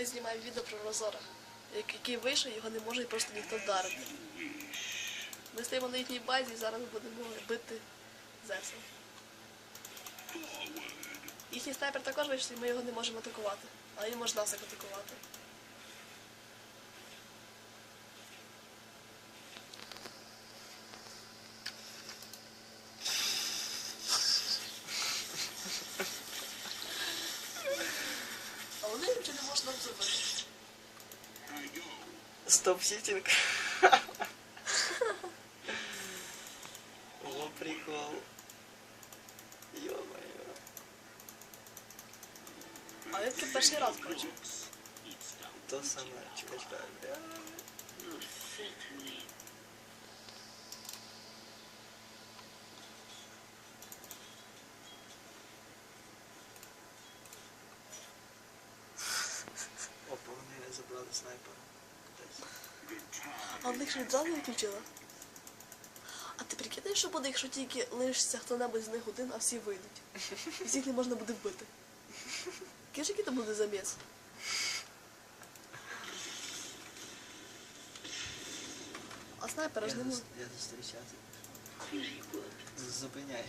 Ми знімаємо відео про Розора, який вийшов, його не може просто ніхто вдарити. Ми стоїмо на їхній базі і зараз будемо бити Зеса. Їхній снайпер також вийшов, і ми його не можемо атакувати. Але він може нас атакувати. А вони нічого не можуть нам зробити. Стоп сітінг. О, прикол. Ё-моё. А я таки перший раз бачу. То саме, чекай, чекай. Вони забрали А в них відразу не включила. А ти прикидаєш, що буде, якщо тільки лишиться хто-небудь з них один, а всі вийдуть. І всіх не можна буде вбити. Ж який то буде заміс? А снайпера ж не може. зус- я зустрічати. Зупиняй.